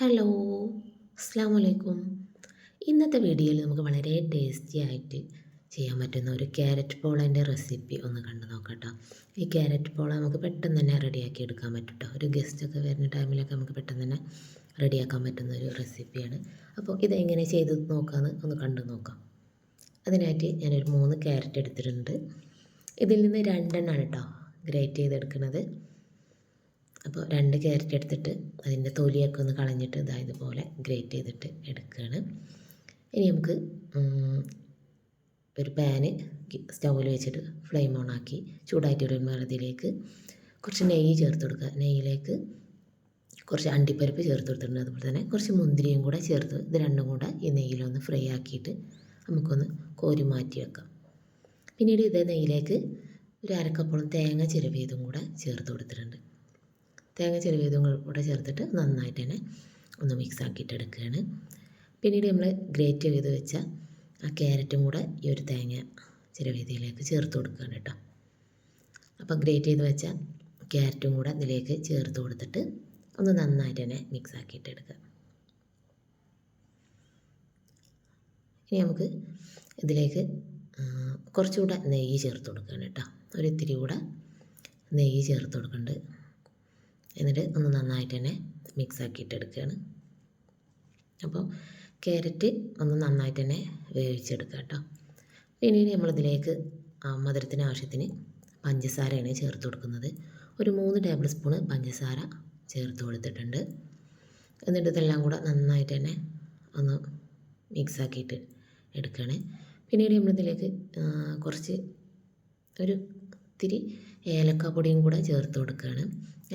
Hello അസ്സാം വലൈക്കും ഇന്നത്തെ വീഡിയോയിൽ നമുക്ക് വളരെ ടേസ്റ്റി ആയിട്ട് ചെയ്യാൻ പറ്റുന്ന ഒരു ക്യാരറ്റ് പോളേന്റെ റെസിപ്പി ഒന്ന് കണ്ടു നോക്കട്ടോ. ഈ ക്യാരറ്റ് പോള നമുക്ക് പെട്ടെന്ന് തന്നെ റെഡിയാക്കി എടുക്കാൻ പറ്റും കേട്ടോ ഒരു ഗസ്റ്റൊക്കെ വരുന്ന ടൈമിലൊക്കെ നമുക്ക് പെട്ടെന്ന് തന്നെ റെഡിയാക്കാൻ പറ്റുന്ന ഒരു റെസിപ്പിയാണ് അപ്പോൾ ഇതെങ്ങനെ ചെയ്ത് നോക്കാമെന്ന് ഒന്ന് കണ്ടു നോക്കാം. അതിനായിട്ട് ഞാനൊരു മൂന്ന് ക്യാരറ്റ് എടുത്തിട്ടുണ്ട്. ഇതിൽ നിന്ന് രണ്ടെണ്ണമാണ് കേട്ടോ ഗ്രേറ്റ് ചെയ്തെടുക്കുന്നത്. അപ്പോൾ രണ്ട് ക്യാരറ്റ് എടുത്തിട്ട് അതിന്റെ തൊലിയൊക്കെ ഒന്ന് കളഞ്ഞിട്ട് ഇതാ ഇതുപോലെ ഗ്രേറ്റ് ചെയ്തിട്ട് എടുക്കുകയാണ്. ഇനി നമുക്ക് ഒരു പാന് സ്റ്റൗവിൽ വെച്ചിട്ട് ഫ്ലെയിം ഓൺ ആക്കി ചൂടായിട്ട് അതിലേക്ക് കുറച്ച് നെയ്യ് ചേർത്ത് കൊടുക്കുക. നെയ്യിലേക്ക് കുറച്ച് അണ്ടിപ്പരിപ്പ് ചേർത്ത് കൊടുത്തിട്ടുണ്ട്. അതുപോലെ തന്നെ കുറച്ച് മുന്തിരിയും കൂടെ ചേർത്ത് ഇത് രണ്ടും കൂടെ ഈ നെയ്യിലൊന്ന് ഫ്രൈ ആക്കിയിട്ട് നമുക്കൊന്ന് കോരി മാറ്റി വെക്കാം. പിന്നീട് ഇതേ നെയ്യിലേക്ക് ഒരു അരക്കപ്പോളം തേങ്ങ ചിരവിയതും കൂടെ ചേർത്ത് കൊടുത്തിട്ടുണ്ട്. തേങ്ങ ചെറുവേതും കൂടെ ചേർത്തിട്ട് നന്നായിട്ട് തന്നെ ഒന്ന് മിക്സ് ആക്കിയിട്ട് എടുക്കുകയാണ് പിന്നീട് നമ്മൾ ഗ്രേറ്റ് ചെയ്ത് വെച്ച ആ ക്യാരറ്റും കൂടെ ഈ ഒരു തേങ്ങ ചെറുവേതിയിലേക്ക് ചേർത്ത് കൊടുക്കുകയാണ് കേട്ടോ. അപ്പോൾ ഗ്രേറ്റ് ചെയ്ത് വെച്ച ക്യാരറ്റും കൂടെ ഇതിലേക്ക് ചേർത്ത് കൊടുത്തിട്ട് ഒന്ന് നന്നായിട്ട് തന്നെ മിക്സ് ആക്കിയിട്ട് എടുക്കുക ഇനി നമുക്ക് ഇതിലേക്ക് കുറച്ചുകൂടെ നെയ്യ് ചേർത്ത് കൊടുക്കുകയാണ് കേട്ടോ. ഒരു ഇത്തിരി കൂടെ നെയ്യ് ചേർത്ത് കൊടുക്കുന്നുണ്ട്. എന്നിട്ട് ഒന്ന് നന്നായിട്ട് തന്നെ മിക്സ് ആക്കിയിട്ട് എടുക്കുകയാണ്. അപ്പോൾ ക്യാരറ്റ് ഒന്ന് നന്നായിട്ട് തന്നെ വേവിച്ചെടുക്കുക കേട്ടോ. പിന്നീട് നമ്മളിതിലേക്ക് മധുരത്തിന് ആവശ്യത്തിന് പഞ്ചസാരയാണ് ചേർത്ത് കൊടുക്കുന്നത്. ഒരു മൂന്ന് ടേബിൾ സ്പൂണ് പഞ്ചസാര ചേർത്ത് കൊടുത്തിട്ടുണ്ട്. എന്നിട്ട് ഇതെല്ലാം കൂടെ നന്നായിട്ട് തന്നെ ഒന്ന് മിക്സ് ആക്കിയിട്ട് എടുക്കുകയാണ്. പിന്നീട് നമ്മളിതിലേക്ക് കുറച്ച് ഒരു ഇത്തിരി ഏലക്കാപ്പൊടിയും കൂടെ ചേർത്ത് കൊടുക്കുകയാണ്.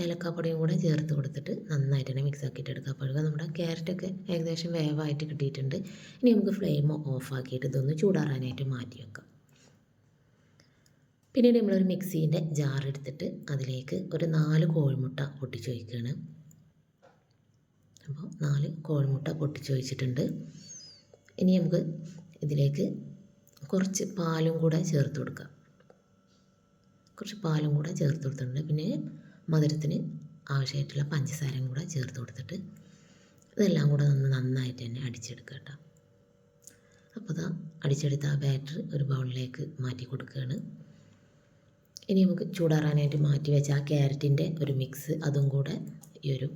ഏലക്കാപ്പൊടിയും കൂടെ ചേർത്ത് കൊടുത്തിട്ട് നന്നായിട്ട് തന്നെ മിക്സ് ആക്കിയിട്ട് എടുക്കുക അപ്പോഴേക്കും നമ്മുടെ ക്യാരറ്റൊക്കെ ഏകദേശം വേവായിട്ട് കിട്ടിയിട്ടുണ്ട്. ഇനി നമുക്ക് ഫ്ലെയിം ഓഫ് ആക്കിയിട്ട് ഇതൊന്ന് ചൂടാറാനായിട്ട് മാറ്റി വെക്കാം. പിന്നീട് നമ്മളൊരു മിക്സീന്റെ ജാർ എടുത്തിട്ട് അതിലേക്ക് ഒരു നാല് കോഴിമുട്ട പൊട്ടിച്ച് വയ്ക്കുകയാണ് അപ്പോൾ നാല് കോഴിമുട്ട പൊട്ടിച്ച് വെച്ചിട്ടുണ്ട് ഇനി നമുക്ക് ഇതിലേക്ക് കുറച്ച് പാലും കൂടെ ചേർത്ത് കൊടുക്കാം. കുറച്ച് പാലും കൂടെ ചേർത്ത് കൊടുത്തിട്ടുണ്ട്. പിന്നെ മധുരത്തിന് ആവശ്യമായിട്ടുള്ള പഞ്ചസാരയും കൂടെ ചേർത്ത് കൊടുത്തിട്ട് ഇതെല്ലാം കൂടെ ഒന്ന് നന്നായിട്ട് തന്നെ അടിച്ചെടുക്കുക കേട്ടോ. അപ്പോൾ ഇതാ അടിച്ചെടുത്ത ആ ബാറ്റർ ഒരു ബൗളിലേക്ക് മാറ്റി കൊടുക്കുകയാണ്. ഇനി നമുക്ക് ചൂടാറാനായിട്ട് മാറ്റി വെച്ച ആ ക്യാരറ്റിന്റെ ഒരു മിക്സ് അതും കൂടെ ഈ ഒരു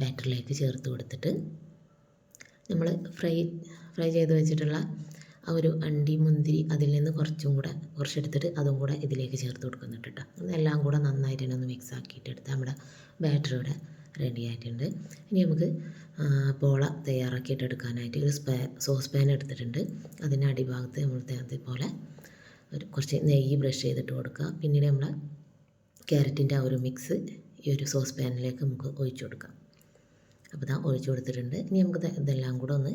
ബാറ്ററിലേക്ക് ചേർത്ത് കൊടുത്തിട്ട് നമ്മൾ ഫ്രൈ ഫ്രൈ ചെയ്ത് വെച്ചിട്ടുള്ള ആ ഒരു അണ്ടി മുന്തിരി അതിൽ നിന്ന് കുറച്ചും കൂടെ കുറച്ചെടുത്തിട്ട് അതും കൂടെ ഇതിലേക്ക് ചേർത്ത് കൊടുക്കുന്നുണ്ട് കേട്ടോ. എല്ലാം കൂടെ നന്നായിട്ട് തന്നെ ഒന്ന് മിക്സ് ആക്കിയിട്ട് എടുത്ത് നമ്മുടെ ബാറ്ററി ഇവിടെ റെഡി ആയിട്ടുണ്ട്. ഇനി നമുക്ക് പോള തയ്യാറാക്കിയിട്ട് എടുക്കാനായിട്ട് ഒരു സ്പാ സോസ് പാൻ എടുത്തിട്ടുണ്ട്. അതിന്റെ അടിഭാഗത്ത് നമ്മൾ ഇതുപോലെ ഒരു കുറച്ച് നെയ്യ് ബ്രഷ് ചെയ്തിട്ട് കൊടുക്കുക. പിന്നീട് നമ്മൾ ക്യാരറ്റിന്റെ ആ ഒരു മിക്സ് ഈ ഒരു സോസ് പാനിലേക്ക് നമുക്ക് ഒഴിച്ചു കൊടുക്കാം. അപ്പോൾ ഇതാ ഒഴിച്ചു കൊടുത്തിട്ടുണ്ട്. ഇനി നമുക്ക് ഇതെല്ലാം കൂടെ ഒന്ന്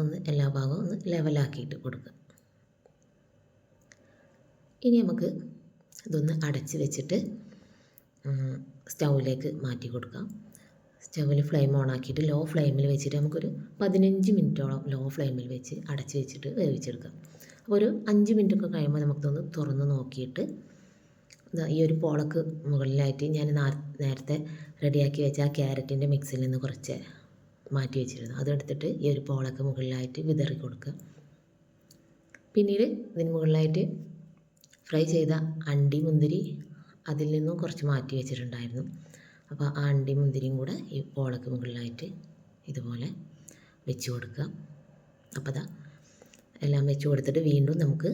ഒന്ന് എല്ലാ ഭാഗവും ഒന്ന് ലെവലാക്കിയിട്ട് കൊടുക്കുക. ഇനി നമുക്ക് ഇതൊന്ന് അടച്ച് വെച്ചിട്ട് സ്റ്റൗവിലേക്ക് മാറ്റി കൊടുക്കാം. സ്റ്റൗവിൽ ഫ്ലെയിം ഓൺ ആക്കിയിട്ട് ലോ ഫ്ലെയിമിൽ വെച്ചിട്ട് നമുക്കൊരു പതിനഞ്ച് മിനിറ്റോളം ലോ ഫ്ലെയിമിൽ വെച്ച് അടച്ച് വെച്ചിട്ട് വേവിച്ചെടുക്കാം. അപ്പോൾ ഒരു അഞ്ച് മിനിറ്റൊക്കെ കഴിയുമ്പോൾ നമുക്കൊന്ന് തുറന്ന് നോക്കിയിട്ട് ഈ ഒരു പോളക്ക് മുകളിലായിട്ട് ഞാൻ നേരത്തെ റെഡിയാക്കി വെച്ച ആ ക്യാരറ്റിന്റെ മിക്സിൽ നിന്ന് കുറച്ച് മാറ്റി വെച്ചിരുന്നു. അതെടുത്തിട്ട് ഈ ഒരു പോളൊക്കെ മുകളിലായിട്ട് വിതറി കൊടുക്കുക. പിന്നീട് ഇതിന് മുകളിലായിട്ട് ഫ്രൈ ചെയ്ത അണ്ടി മുന്തിരി അതിൽ നിന്നും കുറച്ച് മാറ്റി വെച്ചിട്ടുണ്ടായിരുന്നു. അപ്പോൾ ആ അണ്ടി മുന്തിരിയും കൂടെ ഈ പോളക്ക് മുകളിലായിട്ട് ഇതുപോലെ വെച്ച് കൊടുക്കുക. അപ്പോൾ അതാ എല്ലാം വെച്ച് കൊടുത്തിട്ട് വീണ്ടും നമുക്ക്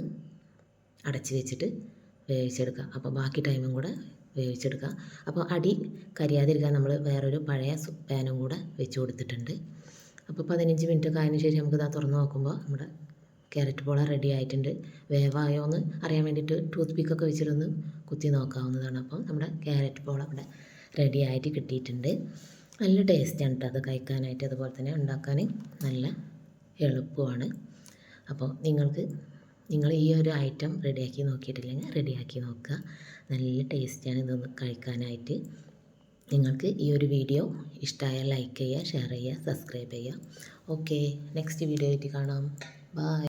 അടച്ച് വെച്ചിട്ട് വേവിച്ചെടുക്കുക. അപ്പോൾ ബാക്കി ടൈമും കൂടെ വേവിച്ചെടുക്കുക. അപ്പോൾ അടി കരിയാതിരിക്കാൻ നമ്മൾ വേറൊരു പഴയ പാനും കൂടെ വെച്ച് കൊടുത്തിട്ടുണ്ട്. അപ്പോൾ പതിനഞ്ച് മിനിറ്റ് ഒക്കെ ആയതിനു ശേഷം നമുക്കിതാ തുറന്ന് നോക്കുമ്പോൾ നമ്മുടെ ക്യാരറ്റ് പോള റെഡി ആയിട്ടുണ്ട്. വേവായോ എന്ന് അറിയാൻ വേണ്ടിയിട്ട് ടൂത്ത് പിക്കൊക്കെ വെച്ചിട്ടൊന്ന് കുത്തി നോക്കാവുന്നതാണ്. അപ്പോൾ നമ്മുടെ ക്യാരറ്റ് പോള ഇവിടെ റെഡി ആയിട്ട് കിട്ടിയിട്ടുണ്ട്. നല്ല ടേസ്റ്റാണ് കേട്ടോ അത് കഴിക്കാനായിട്ട് അതുപോലെ തന്നെ ഉണ്ടാക്കാൻ നല്ല എളുപ്പമാണ്. അപ്പോൾ നിങ്ങൾക്ക് നിങ്ങൾ ഈ ഒരു ഐറ്റം റെഡിയാക്കി നോക്കിയിട്ടില്ലെങ്കിൽ റെഡിയാക്കി നോക്കുക. നല്ല ടേസ്റ്റാണ് ഇതൊന്ന് കഴിക്കാനായിട്ട്. നിങ്ങൾക്ക് ഈ ഒരു വീഡിയോ ഇഷ്ടമായാൽ ലൈക്ക് ചെയ്യുക ഷെയർ ചെയ്യുക സബ്സ്ക്രൈബ് ചെയ്യുക. ഓക്കെ നെക്സ്റ്റ് വീഡിയോ ആയിട്ട് കാണാം. ബൈ